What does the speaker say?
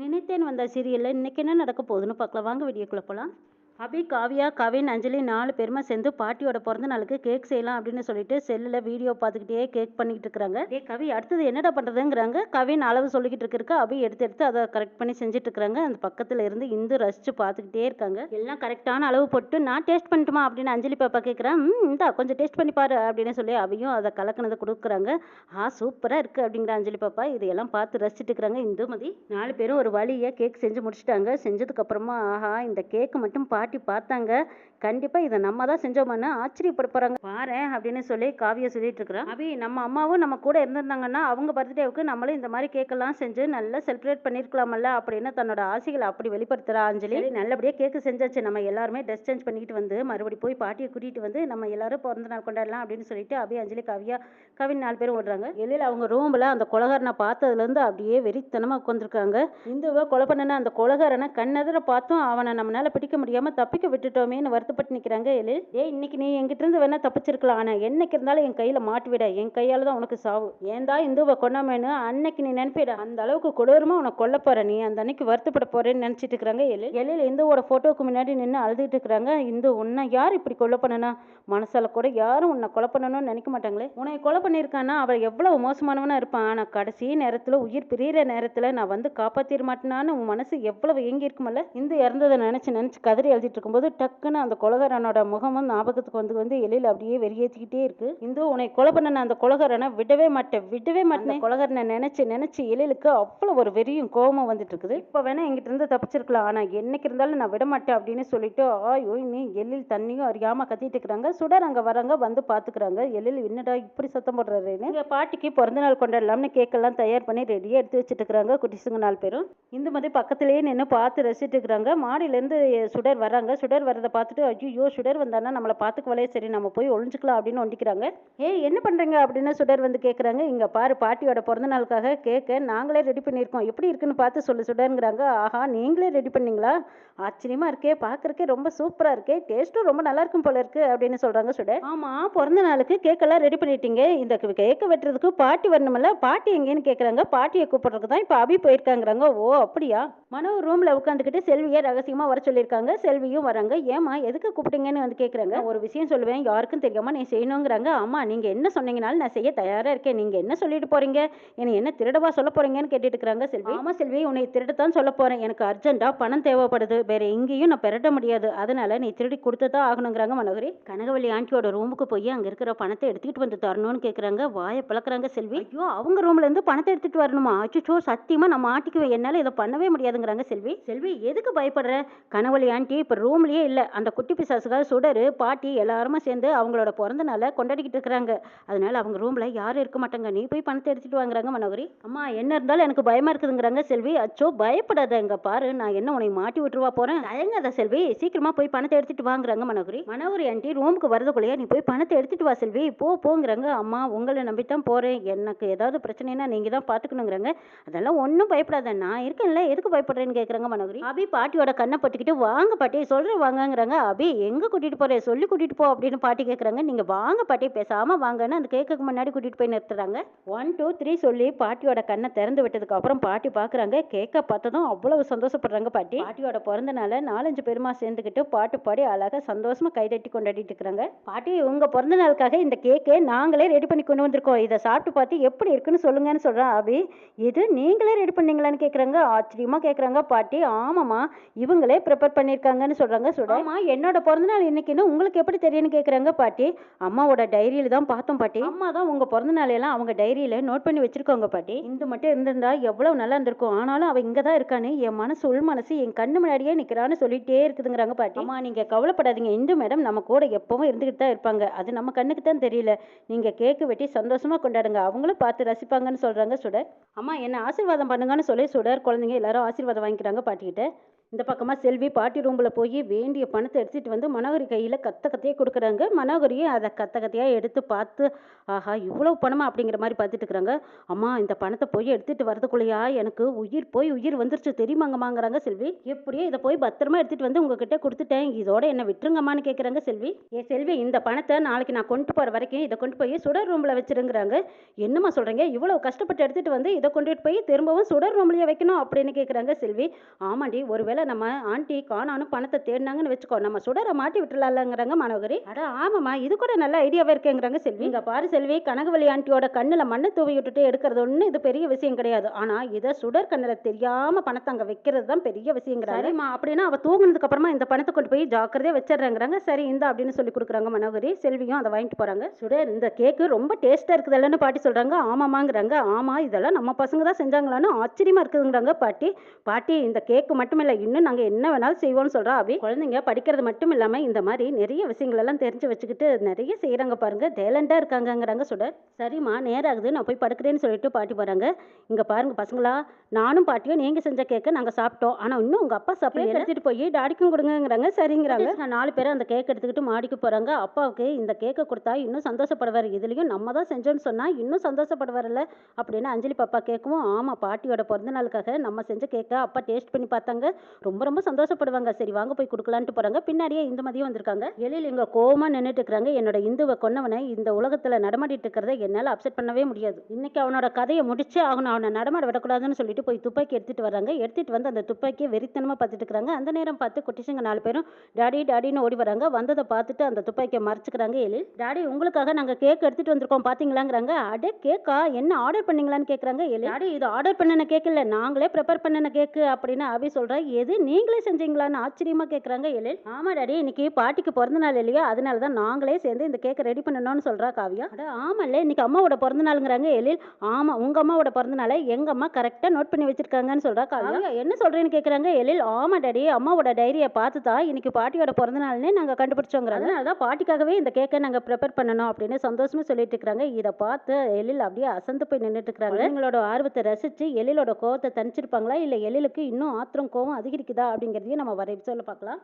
நினைத்தேன் வந்த சீரியலில் இன்னைக்கு என்ன நடக்க போகுதுன்னு பார்க்கலாம். வாங்க வீடியோக்குள்ள போகலாம் அபி காவியா கவின் அஞ்சலி நாலு பேருமா சேர்ந்து பாட்டியோட பிறந்த நாளுக்கு கேக் செய்யலாம் அப்படின்னு சொல்லிட்டு செல்லில் வீடியோ பார்த்துக்கிட்டே கேக் பண்ணிக்கிட்டு இருக்கிறாங்க. டே கவி அடுத்தது என்னடா பண்ணுறதுங்கிறாங்க கவின் அளவு சொல்லிக்கிட்டு இருக்கிறக்க அபி எடுத்து எடுத்து அதை கரெக்ட் பண்ணி செஞ்சுட்டு இருக்கிறாங்க. அந்த பக்கத்தில் இருந்து இந்து ரசிச்சு பார்த்துக்கிட்டே இருக்காங்க. எல்லாம் கரெக்டான அளவு போட்டு நான் டேஸ்ட் பண்ணட்டுமா? அப்படின்னு அஞ்சலி பாப்பா கேட்குறேன் ம் இந்தா கொஞ்சம் டேஸ்ட் பண்ணி பாரு அப்படின்னு சொல்லி அவையும் அதை கலக்கினதை கொடுக்குறாங்க. ஆ சூப்பராக இருக்குது அப்படிங்கிற அஞ்சலி பாப்பா. இதையெல்லாம் பார்த்து ரசிச்சுட்டு இருக்கிறாங்க இந்துமதி நாலு பேரும் ஒரு வழியை கேக் செஞ்சு முடிச்சிட்டாங்க. செஞ்சதுக்கப்புறமா ஆஹா இந்த கேக்கு மட்டும் பாட்டி பார்த்தாங்க. கண்டிப்பாக இதை நம்ம தான் செஞ்சோம்னு ஆச்சரியப்பட போகிறாங்க அப்படின்னு சொல்லி காவியா சொல்லிட்டு இருக்கிறேன். அபி நம்ம அம்மாவும் நம்ம கூட இருந்திருந்தாங்கன்னா அவங்க பர்த்டேவுக்கு நம்மளும் இந்த மாதிரி கேக்கெல்லாம் செஞ்சு நல்லா செலிப்ரேட் பண்ணியிருக்கலாமல்ல அப்படின்னு தன்னோட ஆசைகளை அப்படி வெளிப்படுத்துறா அஞ்சலி. நல்லபடியாக கேக்கு செஞ்சாச்சு. நம்ம எல்லாருமே ட்ரெஸ் சேஞ்ச் பண்ணிக்கிட்டு வந்து மறுபடி போய் பாட்டியை கூட்டிகிட்டு வந்து நம்ம எல்லாரும் பிறந்த நாள் கொண்டாடலாம் அப்படின்னு சொல்லிட்டு அபி அஞ்சலி காவியா கவின் நாலு பேரும் ஓடுறாங்க. எழில் அவங்க ரூமில் அந்த கொலகாரனை பார்த்ததுலேருந்து அப்படியே வெறித்தனமாக உட்காந்துருக்காங்க இந்துவை கொலை பண்ணன அந்த கொலகாரனை கண்ணெதிர பார்த்தும் அவனை நம்மளால பிடிக்க முடியாமல் தப்பிக்க விட்டுட்டோமேன்னு வருத்தப்பட்டு நிற்கிறாங்க எலி ஏய் இன்னைக்கு நீ எங்கிட்ட இருந்து வேணா தப்பிச்சிருக்கலாம். ஆனால் என்னைக்கு இருந்தாலும் என் கையில் மாட்டி விட. என் கையால் தான் உனக்கு சாவு. தான் இந்துவை கொண்டாமேனு அன்னைக்கு நீ நினைப்பிட. அந்த அளவுக்கு கொடூரமாக உனக்கு கொல்ல போற. நீ அந்த அன்னைக்கு வருத்தப்பட போறேன்னு நினச்சிட்டு இருக்கிறாங்க எலி எலியில் இந்துவோட ஃபோட்டோவுக்கு முன்னாடி நின்று அழுதுகிட்டு இருக்கிறாங்க. இந்து உன்னை யார் இப்படி கொலை பண்ணனா? மனசால கூட யாரும் உன்னை கொலை பண்ணணும்னு நினைக்க மாட்டாங்களே. உன்னை கொலை பண்ணியிருக்கானா அவள் எவ்வளவு மோசமானவனா இருப்பான் ஆனால் கடைசி நேரத்தில் உயிர் பிரியிற நேரத்தில் நான் வந்து காப்பாற்றிட மாட்டேனான்னு உன் மனசு எவ்வளவு ஏங்கி இருக்குமல்ல? இந்து இறந்ததை நினச்சி நினச்சி கதறி எழுதிட்டு இருக்கும்போது டக்குன்னு அந்த கொலகாரனோட முகமும் ஞாபகத்துக்கு வந்து வந்து எழில் அப்படியே வெறியேற்றிக்கிட்டே இருக்கு. இந்து உன்னை கொலை பண்ண அந்த கொலகாரனை விடவே மாட்டேன் விடவே மாட்டேன். கொலகாரனை நினைச்சு நினைச்சு எழிலுக்கு அவ்வளோ ஒரு வெறியும் கோபமும் வந்துட்டு இருக்குது இப்போ வேணா எங்கிட்ட இருந்து தப்பிச்சிருக்கலாம். ஆனால் என்னைக்கு இருந்தாலும் நான் விட மாட்டேன் அப்படின்னு சொல்லிட்டு ஆயோ நீ எழில் தண்ணியும் அறியாம கத்திட்டு இருக்கிறாங்க. சுடர் அங்கே வராங்க வந்து பார்த்துக்கிறாங்க எழில் என்னடா இப்படி சத்தம் போடுறாருன்னு. எங்கள் பாட்டிக்கு பிறந்த நாள் கொண்டாடலாம்னு கேக்கெல்லாம் தயார் பண்ணி ரெடியாக எடுத்து வச்சுட்டு இருக்கிறாங்க குட்டிசுங்க நாலு பேரும். இந்த மாதிரி பக்கத்துலேயே நின்று பார்த்து ரசிச்சுட்டு இருக்கிறாங்க. மாடியிலேருந்து சுடர் வர வராங்க. சுடர் வரதை பார்த்துட்டு ஐயோ சுடர் வந்தானா? நம்மளை பார்த்துக்குவாளே. சரி நம்ம போய் ஒளிஞ்சுக்கலாம் அப்படின்னு ஒண்டிக்கிறாங்க. ஏய் என்ன பண்ணுறீங்க அப்படின்னு சுடர் வந்து கேட்குறாங்க இங்கே பாரு பாட்டியோட பிறந்த நாளுக்காக கேட்க நாங்களே ரெடி பண்ணியிருக்கோம். எப்படி இருக்குன்னு பார்த்து சொல்லு சுடருங்கிறாங்க. ஆஹா நீங்களே ரெடி பண்ணீங்களா? ஆச்சரியமா இருக்கே. பார்க்குறக்கே ரொம்ப சூப்பராக இருக்கே. டேஸ்ட்டும் ரொம்ப நல்லா இருக்கும் போல இருக்கு அப்படின்னு சொல்கிறாங்க சுடர். ஆமாம் பிறந்த நாளுக்கு கேக்கெல்லாம் ரெடி பண்ணிட்டீங்க. இந்த கேக்கை வெட்டுறதுக்கு பாட்டி வரணுமில்ல. பாட்டி எங்கேன்னு கேட்குறாங்க பாட்டியை கூப்பிட்றதுக்கு தான் இப்போ அபி போயிருக்காங்கிறாங்க. ஓ அப்படியா? மனோ ரூமில் உட்காந்துக்கிட்டு செல்வியை ரகசியமாக வர சொல்லியிருக்காங்க. செல்வியும் வராங்க ஏமா எதுக்கு கூப்பிட்டீங்கன்னு வந்து கேட்குறாங்க ஒரு விஷயம் சொல்லுவேன். யாருக்கும் தெரியாம நீ செய்யணுங்கிறாங்க. அம்மா நீங்கள் என்ன சொன்னீங்கனாலும் நான் செய்ய தயாராக இருக்கேன். நீங்கள் என்ன சொல்லிட்டு போறீங்க? என்னை என்ன திருடவா சொல்ல போறீங்கன்னு கேட்டுட்டு இருக்கிறாங்க செல்வி. ஆமா செல்வி. உன்னை திருடத்தான் சொல்ல போறேன். எனக்கு அர்ஜென்ட்டாக பணம் தேவைப்படுது. வேற எங்கேயும் நான் பெரட்ட முடியாது. அதனால நீ திருடி கொடுத்துதான் ஆகணுங்கிறாங்க மனோகரி. கனகவல்லி ஆண்டியோட ரூமுக்கு போய் அங்கே இருக்கிற பணத்தை எடுத்துக்கிட்டு வந்து தரணும்னு கேட்குறாங்க வாயை பழக்கிறாங்க செல்வி. ஐயோ! அவங்க ரூம்ல இருந்து பணத்தை எடுத்துட்டு வரணுமா? அச்சுச்சோ! சத்தியமா நான் மாட்டிக்குவேன். என்னால் இதை பண்ணவே முடியாதுங்கிறாங்க செல்வி. செல்வி எதுக்கு பயப்படுற? கனவழி ஆண்டி இப்போ ரூம்லேயே இல்லை. அந்த குட்டி பிசாசுக்காக சுடர் பாட்டி எல்லாருமே சேர்ந்து அவங்களோட பிறந்த நாளை கொண்டாடிக்கிட்டு இருக்கிறாங்க. அதனால அவங்க ரூமில் யாரும் இருக்க மாட்டாங்க. நீ போய் பணத்தை எடுத்துகிட்டு வாங்குறாங்க மனோகரி. அம்மா என்ன இருந்தாலும் எனக்கு பயமாக இருக்குதுங்கிறாங்க செல்வி. அச்சோ பயப்படாத இங்கே பாரு. நான் என்ன உனக்கு மாட்டி விட்டுருவா போகிறேன் தயங்காத செல்வி. சீக்கிரமாக போய் பணத்தை எடுத்துகிட்டு வாங்குறாங்க மனோகரி. மனோகரி ஆண்டி ரூமுக்கு வரதுக்குள்ளேயே நீ போய் பணத்தை எடுத்துகிட்டு வா செல்வி. போ போங்கிறாங்க. அம்மா உங்களை நம்பி தான் போகிறேன் எனக்கு ஏதாவது பிரச்சனைனா நீங்கள் தான் பார்த்துக்கணுங்கிறாங்க அதெல்லாம் ஒன்றும் பயப்படாத. நான் இருக்கேன்ல. எதுக்கு பயப்படுறேன்னு கேட்குறாங்க மனோகரி. அபி பாட்டியோட கண்ணை பட்டுக்கிட்டு வாங்க பாட்டி. சொல்கிறேன் வாங்கங்கிறாங்க. அபி எங்கே கூட்டிகிட்டு போகிறேன் சொல்லி கூட்டிகிட்டு போ அப்படின்னு பாட்டி கேட்குறாங்க நீங்கள் வாங்க பாட்டி பேசாமல் வாங்கன்னு அந்த கேக்குக்கு முன்னாடி கூட்டிகிட்டு போய் நிறுத்துறாங்க. ஒன் டூ த்ரீ சொல்லி பாட்டியோட கண்ணை திறந்து விட்டதுக்கு அப்புறம் பாட்டி பார்க்குறாங்க கேட்க பார்த்ததும் அவ்வளவு சந்தோஷப்படுறாங்க பாட்டி. பாட்டியோட பிறந்தனால நாலஞ்சு பெருமா சேர்ந்துக்கிட்டு பாட்டு பாடி அழகாக சந்தோஷமாக கைதட்டி கொண்டாடிட்டு இருக்கிறாங்க. பாட்டி உங்கள் பிறந்த நாளுக்காக இந்த கேக்கை நாங்களே ரெடி பண்ணி கொண்டு வந்திருக்கோம். இதை சாப்பிட்டு பார்த்து எப்படி இருக்குன்னு சொல்லுங்கன்னு சொல்கிறான் அபி. இது நீங்களே ரெடி பண்ணீங்களான்னு கேட்குறாங்க ஆச்சரியமாக கேட்குறாங்க பாட்டி. ஆமாம்மா இவங்களே ப்ரிப்பேர் பண்ணியிருக்காங்க பண்ணியிருக்காங்கன்னு சொல்கிறாங்க சுட ஆமா. என்னோட பிறந்தநாள் இன்னைக்குன்னு உங்களுக்கு எப்படி தெரியும்னு கேட்குறாங்க பாட்டி. அம்மாவோட டைரியில் தான் பார்த்தோம் பாட்டி. அம்மா தான் உங்கள் பிறந்தநாள் எல்லாம் அவங்க டைரியில் நோட் பண்ணி வச்சிருக்கோங்க பாட்டி. இந்த மட்டும் இருந்திருந்தா எவ்வளவு நல்லா இருந்திருக்கும். ஆனாலும் அவள் இங்கே தான் இருக்கான்னு என் மனசு உள் மனசு என் கண்ணு முன்னாடியே நிற்கிறான்னு சொல்லிட்டே இருக்குதுங்கிறாங்க பாட்டி. அம்மா நீங்கள் கவலைப்படாதீங்க. இந்து மேடம் நம்ம கூட எப்பவும் இருந்துகிட்டு தான் இருப்பாங்க. அது நம்ம கண்ணுக்கு தான் தெரியல. நீங்கள் கேக்கு வெட்டி சந்தோஷமாக கொண்டாடுங்க. அவங்களும் பார்த்து ரசிப்பாங்கன்னு சொல்கிறாங்க சுடர். அம்மா என்ன ஆசீர்வாதம் பண்ணுங்கன்னு சொல்லி சுடர் குழந்தைங்க எல்லாரும் ஆசீர்வாதம் வாங்கிக்கிறாங்க பாட்டிக்கிட்ட இந்த பக்கமாக செல்வி பாட்டி ரூமில் போய் வேண்டிய பணத்தை எடுத்துகிட்டு வந்து மனோகரி கையில் கத்த கத்தையே கொடுக்குறாங்க. மனோகரியும் அதை கத்த கத்தையாக எடுத்து பார்த்து ஆஹா இவ்வளோ பணமா? அப்படிங்கிற மாதிரி பார்த்துட்டு இருக்கிறாங்க. அம்மா இந்த பணத்தை போய் எடுத்துகிட்டு வரதுக்குள்ளேயா எனக்கு உயிர் போய் உயிர் வந்துருச்சு. தெரியுமாங்கம்மாங்கிறாங்க செல்வி. எப்படியோ இதை போய் பத்திரமா எடுத்துகிட்டு வந்து உங்ககிட்ட கொடுத்துட்டேன். இதோட என்ன விட்டுருங்கம்மான்னு கேட்குறாங்க செல்வி. ஏ செல்வி இந்த பணத்தை நாளைக்கு நான் கொண்டு போகிற வரைக்கும் இதை கொண்டு போய் சுடர் ரூமில் வச்சிருங்கிறாங்க. என்னம்மா சொல்கிறீங்க இவ்வளோ கஷ்டப்பட்டு எடுத்துகிட்டு வந்து இதை கொண்டுட்டு போய் திரும்பவும் சுடர் ரூம்லேயே வைக்கணும் அப்படின்னு கேட்குறாங்க செல்வி. ஆமாண்டி ஒருவேளை நம்ம ஆண்டி காணான்னு பணத்தை தேடினாங்கன்னு வச்சுக்கோ நம்ம சுடரை மாட்டி விட்டுலாம்லங்கிறாங்க மனோகரி அட ஆமாம்மா இது கூட நல்ல ஐடியாவே இருக்கேங்கிறாங்க செல்வி. இங்க பாரு செல்வி கனகவலி ஆண்டியோட கண்ணுல மண்ணை தூவி விட்டுட்டு எடுக்கிறது ஒண்ணு இது பெரிய விஷயம் கிடையாது. ஆனா இதை சுடர் கண்ணுல தெரியாம பணத்தை அங்க வைக்கிறது தான் பெரிய விஷயங்கிறாங்க. சரிம்மா அப்படின்னா அவ தூங்குனதுக்கு அப்புறமா இந்த பணத்தை கொண்டு போய் ஜாக்கிரதையா வச்சிடுறாங்கிறாங்க. சரி இந்த அப்படின்னு சொல்லி கொடுக்குறாங்க மனோகரி செல்வியும் அதை வாங்கிட்டு போறாங்க. சுடர் இந்த கேக்கு ரொம்ப டேஸ்டா இருக்குதுல்லன்னு பாட்டி சொல்றாங்க. ஆமாமாங்கிறாங்க ஆமா இதெல்லாம் நம்ம பசங்க தான் செஞ்சாங்களான்னு ஆச்சரியமா இருக்குதுங்கிறாங்க பாட்டி. பாட்டி இந்த கேக்கு மட்டும் இல்லை இன்னும் நாங்க என்ன வேணாலும் செய்வோம்னு சொல்றா. அபி குழந்தைங்க படிக்கிறது மட்டும் இல்லாம இந்த மாதிரி நிறைய விஷயங்கள் எல்லாம் தெரிஞ்சு வச்சுக்கிட்டு நிறைய செய்யறாங்க பாருங்க. டேலண்டா இருக்காங்கங்கிறாங்க சுடர் சரிம்மா நேரம் ஆகுது நான் போய் படுக்கிறேன்னு சொல்லிட்டு பாட்டி போறாங்க. இங்க பாருங்க பசங்களா நானும் பாட்டியும் நீங்க செஞ்ச கேக்கை நாங்க சாப்பிட்டோம். ஆனா இன்னும் உங்க அப்பா சாப்பிட்டு எடுத்துட்டு போய் டாடிக்கும் கொடுங்கங்கிறாங்க. சரிங்கிறாங்க. நான் நாலு பேரும் அந்த கேக் எடுத்துக்கிட்டு மாடிக்கு போறாங்க. அப்பாவுக்கு இந்த கேக்கை கொடுத்தா இன்னும் சந்தோஷப்படுவார். இதுலயும் நம்ம தான் செஞ்சோம்னு சொன்னா இன்னும் சந்தோஷப்படுவார்ல அப்படின்னு அஞ்சலி பாப்பா கேட்கவும் ஆமா பாட்டியோட பிறந்த நாளுக்காக நம்ம செஞ்ச கேக்கை அப்பா டேஸ்ட் பண்ணி பார்த்தாங்க. ரொம்ப ரொம்ப சந்தோஷப்படுவாங்க. சரி வாங்க. போய் கொடுக்கலான்ட்டு போறாங்க. பின்னாடியே இந்த மதியம் வந்திருக்காங்க. எழில் இங்க கோவமா நின்றுட்டு இருக்கிறாங்க. என்னோட இந்துவை கொன்னவனை இந்த உலகத்துல நடமாடிட்டு இருக்கிறத என்னால அப்செட் பண்ணவே முடியாது. இன்னைக்கு அவனோட கதையை முடிச்சு அவனை அவனை நடமாட விடக்கூடாதுன்னு சொல்லிட்டு போய் துப்பாக்கி எடுத்துட்டு வராங்க எடுத்துட்டு வந்து அந்த துப்பாக்கியை வெறித்தனமா பார்த்துட்டு இருக்காங்க அந்த நேரம் பார்த்து குட்டிசங்க நாலு பேரும் டாடி டாடின்னு ஓடி வராங்க வந்ததை பார்த்துட்டு அந்த துப்பாக்கியை மறைச்சுக்கிறாங்க எழில். டாடி உங்களுக்காக நாங்க கேக் எடுத்துட்டு வந்திருக்கோம். பாத்தீங்களாங்கிறாங்க. அடே கேக்கா? என்ன ஆர்டர் பண்ணீங்களான்னு கேக்குறாங்க எழில். டாடி இது ஆர்டர் பண்ணின கேக் இல்ல. நாங்களே ப்ரிப்பேர் பண்ணின கேக்கு அப்படின்னு அபி சொல்கிறேன் எது நீங்களே செஞ்சீங்களான்னு ஆச்சரியமா கேக்குறாங்க எழில். ஆமா டாடி இன்னைக்கு பாட்டிக்கு பிறந்த நாள் இல்லையா? அதனால தான் நாங்களே சேர்ந்து இந்த கேக்கை ரெடி பண்ணணும்னு சொல்றா காவியா. அட ஆமால்ல இன்னைக்கு அம்மாவோட பிறந்த நாளுங்கிறாங்க எழில். ஆமா உங்க அம்மாவோட பிறந்த நாளை எங்க அம்மா கரெக்டா நோட் பண்ணி வச்சிருக்காங்கன்னு சொல்றா காவியா. என்ன சொல்றேன்னு கேக்குறாங்க எழில். ஆமா டாடி அம்மாவோட டைரியை பார்த்து தான் இன்னைக்கு பாட்டியோட பிறந்த நாள்னு நாங்க கண்டுபிடிச்சோங்கிறாங்க. அதனால தான் பாட்டிக்காகவே இந்த கேக்கை நாங்க ப்ரிப்பேர் பண்ணணும் அப்படின்னு சந்தோஷமா சொல்லிட்டு இருக்காங்க இதை பார்த்து எழில் அப்படியே அசந்து போய் நின்றுட்டு இருக்காங்க எங்களோட ஆர்வத்தை ரசிச்சு எழிலோட கோவத்தை தணிச்சிருப்பாங்களா? இல்ல எழிலுக்கு இன்னும் ஆத்திரம் கோவம் அதிகரிக்குதா அப்படிங்கிறதையும் நம்ம வரை சொல்ல பார்க்கலாம்